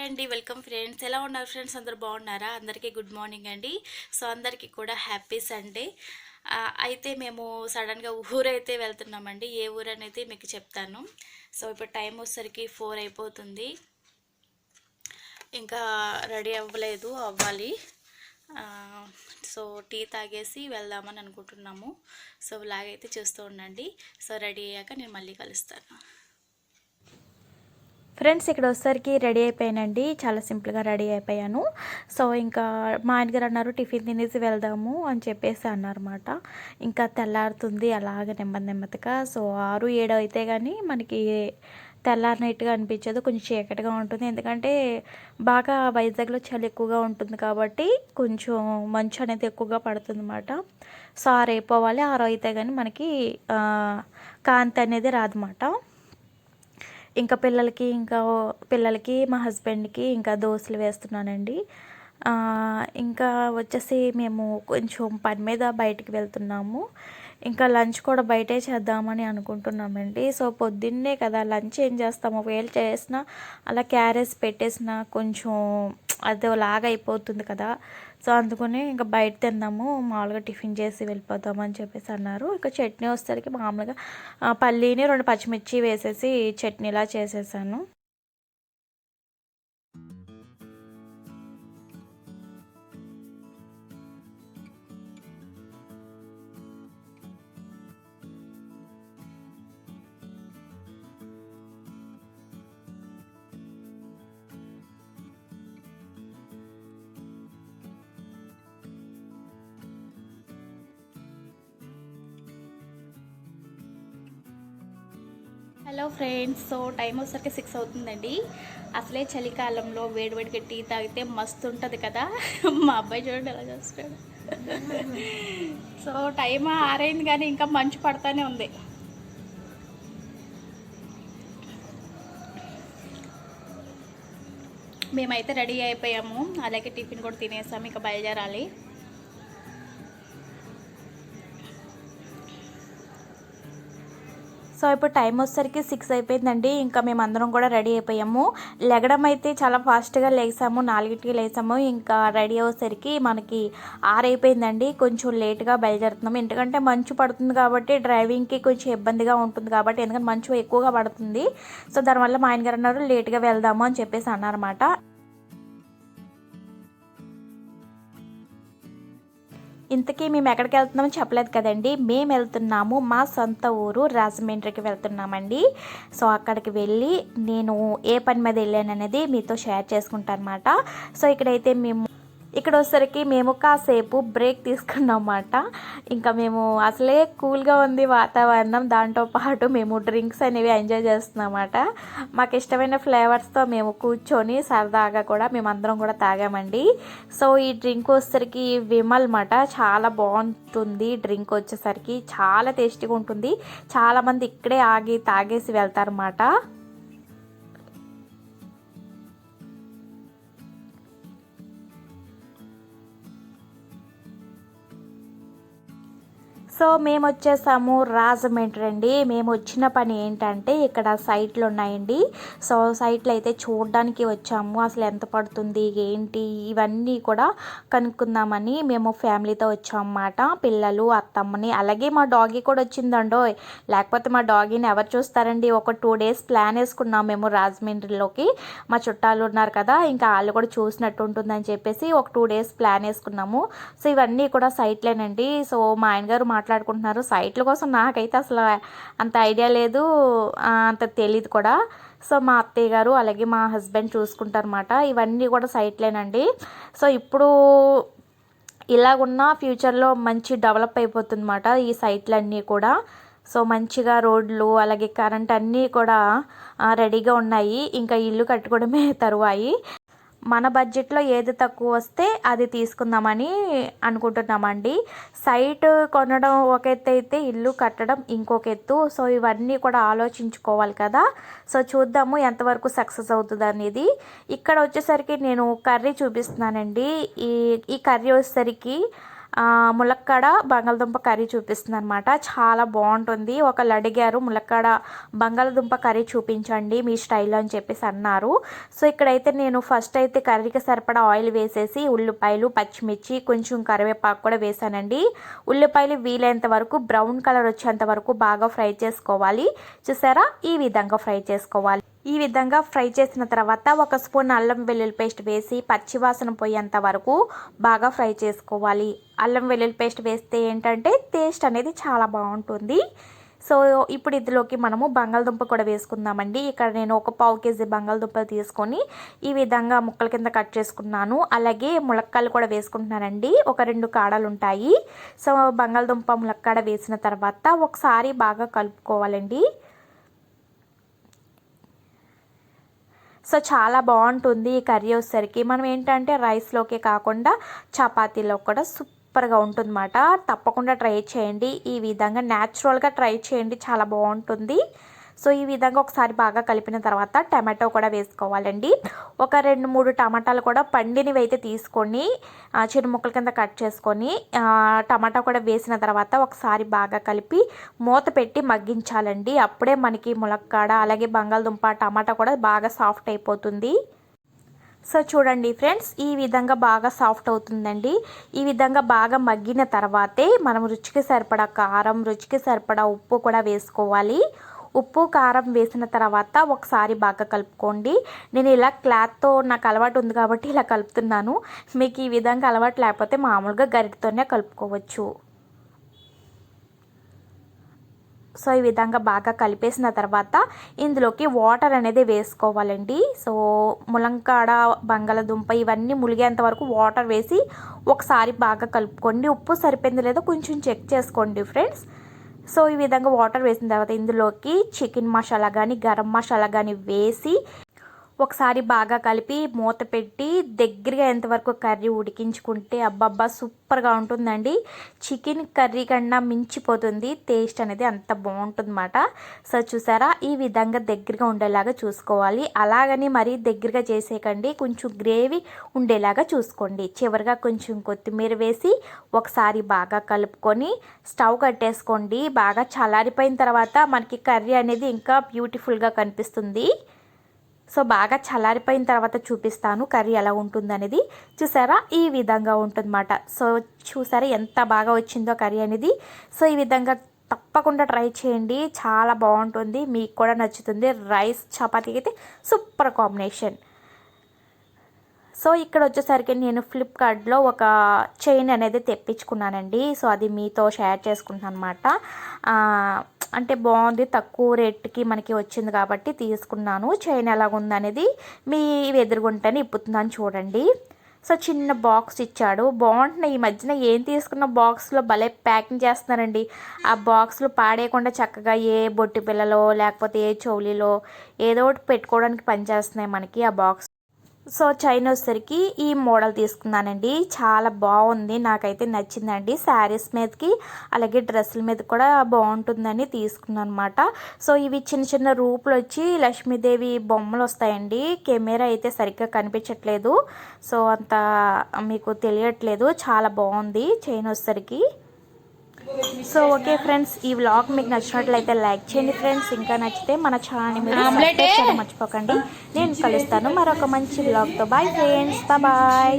Hi అండి welcome friends. ఎలా ఉన్నారు ఫ్రెండ్స్? అందరు బాగున్నారా? అందరికీ గుడ్ మార్నింగ్ అండి. సో అందరికీ కూడా హ్యాపీ సండే. అయితే మేము సడన్గా ఊరైతే వెళ్తున్నామండి. ఏ ఊరు అనేది మీకు చెప్తాను. సో ఇప్పుడు టైం వచ్చేసరికి ఫోర్ అయిపోతుంది. ఇంకా రెడీ అవ్వలేదు అవ్వాలి. సో టీ తాగేసి వెళ్దామని అనుకుంటున్నాము. సో లాగైతే చూస్తూ ఉండండి. సో రెడీ అయ్యాక నేను మళ్ళీ కలుస్తాను. ఫ్రెండ్స్ ఇక్కడ వచ్చేసరికి రెడీ అయిపోయానండి. చాలా సింపుల్గా రెడీ అయిపోయాను. సో ఇంకా మా ఆయన గారు అన్నారు టిఫిన్ తినేసి వెళ్దాము అని చెప్పేసి అన్నారన్నమాట. ఇంకా తెల్లారుతుంది అలాగ నెమ్మది నెమ్మదిగా. సో ఆరు ఏడు అయితే కానీ మనకి తెల్లారినట్టుగా అనిపించదు. కొంచెం చీకటిగా ఉంటుంది. ఎందుకంటే బాగా వైజాగ్లో చలి ఎక్కువగా ఉంటుంది కాబట్టి కొంచెం మంచు అనేది ఎక్కువగా పడుతుంది అన్నమాట సో ఆరు అయిపోవాలి ఆరు అయితే కానీ మనకి కాంతి అనేది రాదన్నమాట. ఇంకా పిల్లలకి ఇంకా పిల్లలకి మా హస్బెండ్కి ఇంకా దోశలు వేస్తున్నానండి. ఇంకా వచ్చేసి మేము కొంచెం పని మీద బయటికి వెళ్తున్నాము. ఇంకా లంచ్ కూడా బయటే చేద్దామని అనుకుంటున్నామండి. సో పొద్దున్నే కదా లంచ్ ఏం చేస్తాము ఒకవేళ చేసినా అలా క్యారేజ్ పెట్టేసిన కొంచెం అది లాగా అయిపోతుంది కదా. సో అందుకని ఇంకా బయట తిందాము మామూలుగా టిఫిన్ చేసి వెళ్ళిపోతామని చెప్పేసి అన్నారు. ఇక చట్నీ వచ్చేసరికి మామూలుగా పల్లీని రెండు పచ్చిమిర్చి వేసేసి చట్నీలా చేసేసాను. హలో ఫ్రెండ్స్ సో టైం వచ్చేసరికి సిక్స్ అవుతుందండి. అసలే చలికాలంలో వేడివేడిగా టీ తాగితే మస్తు ఉంటుంది కదా. మా అబ్బాయి చూడండి ఎలా చేస్తాడు. సో టైం ఆరైంది కానీ ఇంకా మంచు పడతానే ఉంది. మేమైతే రెడీ అయిపోయాము. అలాగే టిఫిన్ కూడా తినేసాము ఇంకా బయలుదేరాలి. సో ఇప్పుడు టైం వచ్చేసరికి సిక్స్ అయిపోయిందండి. ఇంకా మేము అందరం కూడా రెడీ అయిపోయాము. లెగడం అయితే చాలా ఫాస్ట్గా లేసాము. నాలుగింటికి లేసాము. ఇంకా రెడీ అయ్యేసరికి మనకి ఆరైపోయిందండి కొంచెం లేట్గా బయలుదేరుతున్నాము. ఎందుకంటే మంచు పడుతుంది కాబట్టి డ్రైవింగ్కి కొంచెం ఇబ్బందిగా ఉంటుంది కాబట్టి ఎందుకంటే మంచు ఎక్కువగా పడుతుంది. సో దానివల్ల మా ఆయన గారు అన్నారు లేట్గా వెళ్దాము అని చెప్పేసి అన్నారన్నమాట. ఇంతకీ మేము ఎక్కడికి వెళ్తున్నామో చెప్పలేదు కదండి. మేము వెళ్తున్నాము మా సొంత ఊరు రాజమండ్రికి వెళ్తున్నామండి. సో అక్కడికి వెళ్ళి నేను ఏ పని మీద వెళ్ళాను అనేది మీతో షేర్ చేసుకుంటాను అనమాట సో ఇక్కడైతే మేము ఇక్కడ వచ్చేసరికి మేము కాసేపు బ్రేక్ తీసుకున్నాం అన్నమాట ఇంకా మేము అసలే కూల్గా ఉంది వాతావరణం. దాంతో పాటు మేము డ్రింక్స్ అనేవి ఎంజాయ్ చేస్తున్నాం మాకు ఇష్టమైన ఫ్లేవర్స్తో మేము కూర్చొని సరదాగా కూడా మేమందరం కూడా తాగామండి. సో ఈ డ్రింక్ వచ్చేసరికి విమల్ మాట చాలా బాగుంటుంది డ్రింక్ వచ్చేసరికి. చాలా టేస్టీగా ఉంటుంది. చాలామంది ఇక్కడే ఆగి తాగేసి వెళ్తారన్నమాట. సో మేము వచ్చేసాము రాజమండ్రి అండి. మేము వచ్చిన పని ఏంటంటే ఇక్కడ సైట్లు ఉన్నాయండి సో సైట్లు అయితే చూడడానికి వచ్చాము. అసలు ఎంత పడుతుంది ఏంటి ఇవన్నీ కూడా కనుక్కుందామని మేము ఫ్యామిలీతో వచ్చామన్నమాట. పిల్లలు అత్తమ్మని అలాగే మా డాగీ కూడా వచ్చిందండో లేకపోతే మా డాగీని ఎవరు చూస్తారండి? ఒక టూ డేస్ ప్లాన్ వేసుకున్నాం మేము రాజమండ్రిలోకి. మా చుట్టాలు ఉన్నారు కదా ఇంకా వాళ్ళు కూడా చూసినట్టు ఉంటుందని చెప్పేసి ఒక టూ డేస్ ప్లాన్ వేసుకున్నాము. సో ఇవన్నీ కూడా సైట్లేనండి. సో మా ఆయన గారు మాట్లాడుకుంటున్నారు. సైట్ల కోసం నాకైతే అసలు అంత ఐడియా లేదు. అంత తెలియదు కూడా. సో మా అత్తయ్య గారు అలాగే మా హస్బెండ్ చూసుకుంటారన్నమాట. ఇవన్నీ కూడా సైట్లేనండి. సో ఇప్పుడు ఇలాగున్న ఫ్యూచర్లో మంచి డెవలప్ అయిపోతుందన్నమాట ఈ సైట్లన్నీ కూడా. సో మంచిగా రోడ్లు అలాగే కరెంట్ అన్నీ కూడా రెడీగా ఉన్నాయి. ఇంకా ఇల్లు కట్టుకోవడమే తరువాయి. మన బడ్జెట్లో ఏది తక్కువ వస్తే అది తీసుకుందామని అనుకుంటున్నామండి. సైట్ కొనడం ఒక ఎత్తు అయితే ఇల్లు కట్టడం ఇంకొక ఎత్తు. సో ఇవన్నీ కూడా ఆలోచించుకోవాలి కదా. సో చూద్దాము ఎంతవరకు సక్సెస్ అవుతుంది అనేది. ఇక్కడ వచ్చేసరికి నేను కర్రీ చూపిస్తున్నానండి. ఈ ఈ కర్రీ వచ్చేసరికి ములక్కాడ బంగాళదుంప కర్రీ చూపిస్తుంది అనమాట చాలా బాగుంటుంది. ఒకళ్ళు అడిగారు ములక్కాడ బంగాళదుంప కర్రీ చూపించండి మీ స్టైల్లో అని చెప్పేసి అన్నారు. సో ఇక్కడైతే నేను ఫస్ట్ అయితే కర్రీకి సరిపడా ఆయిల్ వేసేసి ఉల్లిపాయలు పచ్చిమిర్చి కొంచెం కరివేపాకు కూడా వేసానండి. ఉల్లిపాయలు వీలైనంత వరకు బ్రౌన్ కలర్ వచ్చేంత వరకు బాగా ఫ్రై చేసుకోవాలి. చూసారా? ఈ విధంగా ఫ్రై చేసుకోవాలి. ఈ విధంగా ఫ్రై చేసిన తర్వాత ఒక స్పూన్ అల్లం వెల్లుల్లి పేస్ట్ వేసి పచ్చివాసన పోయేంత వరకు బాగా ఫ్రై చేసుకోవాలి. అల్లం వెల్లుల్లి పేస్ట్ వేస్తే ఏంటంటే టేస్ట్ అనేది చాలా బాగుంటుంది. సో ఇప్పుడు ఇందులోకి మనము బంగాళదుంప కూడా వేసుకుందామండి. ఇక్కడ నేను ఒక పావు కేజీ బంగాళదుంపలు తీసుకొని ఈ విధంగా ముక్కల కింద కట్ చేసుకున్నాను. అలాగే ములక్కాయలు కూడా వేసుకుంటున్నానండి. ఒక రెండు కాడలు ఉంటాయి. సో బంగాళదుంప ములక్కాడ వేసిన తర్వాత ఒకసారి బాగా కలుపుకోవాలండి. సో చాలా బాగుంటుంది ఈ కర్రీ వచ్చేసరికి. మనం ఏంటంటే రైస్లోకే కాకుండా చపాతీలో కూడా సూపర్గా ఉంటుందన్నమాట. తప్పకుండా ట్రై చేయండి. ఈ విధంగా న్యాచురల్గా ట్రై చేయండి. చాలా బాగుంటుంది. సో ఈ విధంగా ఒకసారి బాగా కలిపిన తర్వాత టమాటో కూడా వేసుకోవాలండి. ఒక రెండు మూడు టమాటాలు కూడా పండినవి అయితే తీసుకొని చిన్న ముక్కల కింద కట్ చేసుకొని టమాటా కూడా వేసిన తర్వాత ఒకసారి బాగా కలిపి మూత పెట్టి మగ్గించాలండి. అప్పుడే మనకి ములక్కాడ అలాగే బంగాళదుంప టమాటా కూడా బాగా సాఫ్ట్ అయిపోతుంది. సో చూడండి ఫ్రెండ్స్ ఈ విధంగా బాగా సాఫ్ట్ అవుతుందండి. ఈ విధంగా బాగా మగ్గిన తర్వాతే మనం రుచికి సరిపడా కారం రుచికి సరిపడా ఉప్పు కూడా వేసుకోవాలి. ఉప్పు కారం వేసిన తర్వాత ఒకసారి బాగా కలుపుకోండి. నేను ఇలా క్లాత్తో నాకు అలవాటు ఉంది కాబట్టి ఇలా కలుపుతున్నాను. మీకు ఈ విధంగా అలవాటు లేకపోతే మామూలుగా గరిటతోనే కలుపుకోవచ్చు. సో ఈ విధంగా బాగా కలిపేసిన తర్వాత ఇందులోకి వాటర్ అనేది వేసుకోవాలండి. సో ములంకాడ బంగాళదుంప ఇవన్నీ ములిగేంత వరకు వాటర్ వేసి ఒకసారి బాగా కలుపుకోండి. ఉప్పు సరిపోయింది లేదో కొంచెం చెక్ చేసుకోండి ఫ్రెండ్స్. సో ఈ విధంగా వాటర్ వేసిన తర్వాత ఇందులోకి చికెన్ మసాలా కానీ గరం మసాలా కానీ వేసి ఒకసారి బాగా కలిపి మూత పెట్టి దగ్గరగా ఎంతవరకు కర్రీ ఉడికించుకుంటే అబ్బబ్బా సూపర్గా ఉంటుందండి. చికెన్ కర్రీ కన్నా మించిపోతుంది టేస్ట్ అనేది అంత బాగుంటుందన్నమాట. సో చూసారా ఈ విధంగా దగ్గరగా ఉండేలాగా చూసుకోవాలి. అలాగని మరీ దగ్గరగా చేసేయకండి కొంచెం గ్రేవీ ఉండేలాగా చూసుకోండి. చివరిగా కొంచెం కొత్తిమీర వేసి ఒకసారి బాగా కలుపుకొని స్టవ్ కట్టేసుకోండి. బాగా చల్లారిపోయిన తర్వాత మనకి కర్రీ అనేది ఇంకా బ్యూటిఫుల్గా కనిపిస్తుంది. సో బాగా చల్లారిపోయిన తర్వాత చూపిస్తాను కర్రీ ఎలా ఉంటుందనేది. చూసారా? ఈ విధంగా ఉంటుందన్నమాట. సో చూసారా ఎంత బాగా వచ్చిందో కర్రీ అనేది. సో ఈ విధంగా తప్పకుండా ట్రై చేయండి. చాలా బాగుంటుంది. మీకు కూడా నచ్చుతుంది. రైస్ చపాతీకి అయితే సూపర్ కాంబినేషన్. సో ఇక్కడ వచ్చేసరికి నేను ఫ్లిప్కార్ట్లో ఒక చైన్ అనేది తెప్పించుకున్నానండి. సో అది మీతో షేర్ చేసుకుంటున్నాను అనమాట అంటే బాగుంది తక్కువ రేట్కి మనకి వచ్చింది కాబట్టి తీసుకున్నాను. చైన్ ఎలాగుందనేది మీ ఎదురుగుంటేనే ఇప్పుతున్నాను చూడండి. సో చిన్న బాక్స్ ఇచ్చాడు. బాగుంటున్నాయి ఈ మధ్యన ఏం తీసుకున్న బాక్స్లో భలే ప్యాకింగ్ చేస్తున్నారండి. ఆ బాక్స్లో పాడేయకుండా చక్కగా ఏ బొట్టి పిల్లలో లేకపోతే ఏ చౌలీలో ఏదో ఒకటి పెట్టుకోవడానికి పనిచేస్తున్నాయి మనకి ఆ బాక్స్. సో చైన్ వచ్చేసరికి ఈ మోడల్ తీసుకున్నానండి. చాలా బాగుంది. నాకైతే నచ్చిందండి. శారీస్ మీదకి అలాగే డ్రెస్సుల మీద కూడా బాగుంటుందని తీసుకున్నాను అనమాట సో ఇవి చిన్న చిన్న రూపులు వచ్చి లక్ష్మీదేవి బొమ్మలు వస్తాయండి. కెమెరా అయితే సరిగ్గా కనిపించట్లేదు. సో అంత మీకు తెలియట్లేదు. చాలా బాగుంది చైన్ వచ్చేసరికి. సో ఓకే ఫ్రెండ్స్ ఈ వ్లాగ్ మీకు నచ్చినట్లయితే లైక్ చేయండి ఫ్రెండ్స్ ఇంకా నచ్చితే మన ఛానల్ని మీరు సబ్స్క్రైబ్ చేయడం మర్చిపోకండి. నేను కలుస్తాను మరొక మంచి వ్లాగ్తో బాయ్ ఫ్రెండ్స్ బాయ్